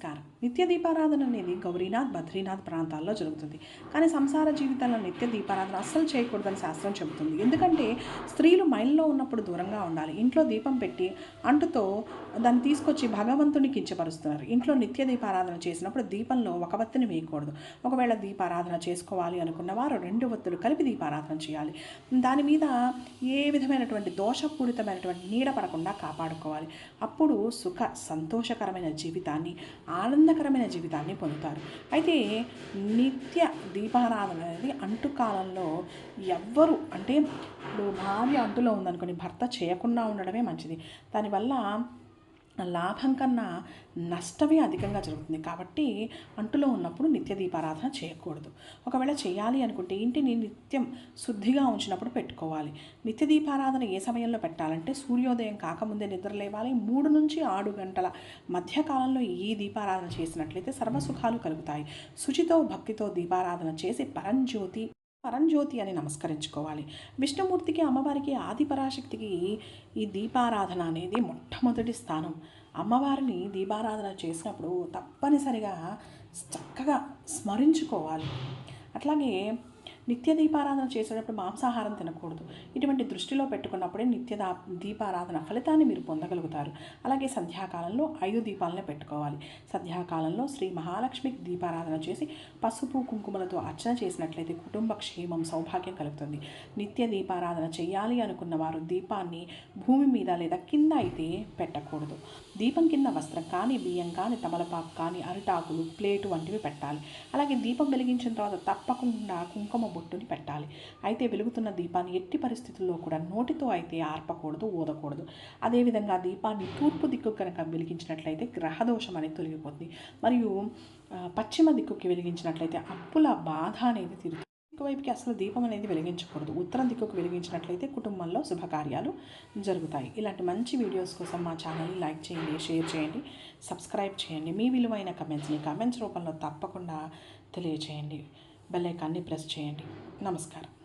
నమస్కారం. నిత్య దీపారాధన అనేది గౌరీనాథ్ బద్రీనాథ్ ప్రాంతాల్లో జరుగుతుంది. కానీ సంసార జీవితంలో నిత్య దీపారాధన అస్సలు చేయకూడదని శాస్త్రం చెబుతుంది. ఎందుకంటే స్త్రీలు మైల్లో ఉన్నప్పుడు దూరంగా ఉండాలి. ఇంట్లో దీపం పెట్టి అంటుతో దాన్ని తీసుకొచ్చి భగవంతుని కించపరుస్తున్నారు ఇంట్లో నిత్య దీపారాధన చేసినప్పుడు దీపంలో ఒక వత్తిని వేయకూడదు. ఒకవేళ దీపారాధన చేసుకోవాలి అనుకున్న వారు రెండు వత్తులు కలిపి దీపారాధన చేయాలి. దాని మీద ఏ విధమైనటువంటి దోషపూరితమైనటువంటి నీడ పడకుండా కాపాడుకోవాలి. అప్పుడు సుఖ సంతోషకరమైన జీవితాన్ని ఆనందకరమైన జీవితాన్ని పొందుతారు. అయితే నిత్య దీపారాధన అనేది అంటు కాలంలో ఎవ్వరు అంటే ఇప్పుడు భార్య అంటులో ఉందనుకోని భర్త చేయకుండా ఉండడమే మంచిది. దానివల్ల లాభం కన్నా నష్టమే అధికంగా జరుగుతుంది. కాబట్టి అంటులో ఉన్నప్పుడు నిత్య దీపారాధన చేయకూడదు. ఒకవేళ చేయాలి అనుకుంటే ఇంటిని నిత్యం శుద్ధిగా ఉంచినప్పుడు పెట్టుకోవాలి. నిత్య దీపారాధన ఏ సమయంలో పెట్టాలంటే సూర్యోదయం కాకముందే నిద్ర లేవాలి. మూడు నుంచి ఆరు గంటల మధ్యకాలంలో ఈ దీపారాధన చేసినట్లయితే సర్వసుఖాలు కలుగుతాయి. శుచితో భక్తితో దీపారాధన చేసి పరంజ్యోతి పరంజ్యోతి అని నమస్కరించుకోవాలి. విష్ణుమూర్తికి అమ్మవారికి ఆది పరాశక్తికి ఈ దీపారాధన అనేది మొట్టమొదటి స్థానం. అమ్మవారిని దీపారాధన చేసినప్పుడు తప్పనిసరిగా చక్కగా స్మరించుకోవాలి. అట్లాగే నిత్య దీపారాధన చేసేటప్పుడు మాంసాహారం తినకూడదు. ఇటువంటి దృష్టిలో పెట్టుకున్నప్పుడే నిత్య దా దీపారాధన ఫలితాన్ని మీరు పొందగలుగుతారు. అలాగే సంధ్యాకాలంలో ఐదు దీపాలను పెట్టుకోవాలి. సంధ్యాకాలంలో శ్రీ మహాలక్ష్మికి దీపారాధన చేసి పసుపు కుంకుమలతో అర్చన చేసినట్లయితే కుటుంబ క్షేమం సౌభాగ్యం కలుగుతుంది. నిత్య దీపారాధన చేయాలి అనుకున్న వారు దీపాన్ని భూమి మీద లేదా కింద అయితే పెట్టకూడదు. దీపం కింద వస్త్రం కానీ బియ్యం కానీ తమలపాకు కానీ అరిటాకులు ప్లేటు వంటివి పెట్టాలి. అలాగే దీపం వెలిగించిన తర్వాత తప్పకుండా కుంకుమ బొట్టుని పెట్టాలి. అయితే వెలుగుతున్న దీపాన్ని ఎట్టి పరిస్థితుల్లో కూడా నోటితో అయితే ఆర్పకూడదు ఊదకూడదు. అదేవిధంగా దీపాన్ని తూర్పు దిక్కు కనుక వెలిగించినట్లయితే గ్రహదోషం అనేది తొలగిపోతుంది. మరియు పశ్చిమ దిక్కుకి వెలిగించినట్లయితే అప్పుల బాధ అనేది తిరుగుతుంది వైపుకి అసలు దీపం అనేది వెలిగించకూడదు. ఉత్తరం దిక్కుకు వెలిగించినట్లయితే కుటుంబంలో శుభకార్యాలు జరుగుతాయి. ఇలాంటి మంచి వీడియోస్ కోసం మా ఛానల్ని లైక్ చేయండి షేర్ చేయండి సబ్స్క్రైబ్ చేయండి. మీ విలువైన కమెంట్స్ని కమెంట్స్ రూపంలో తప్పకుండా తెలియచేయండి. బెల్ ఐకాన్ని ప్రెస్ చేయండి. నమస్కారం.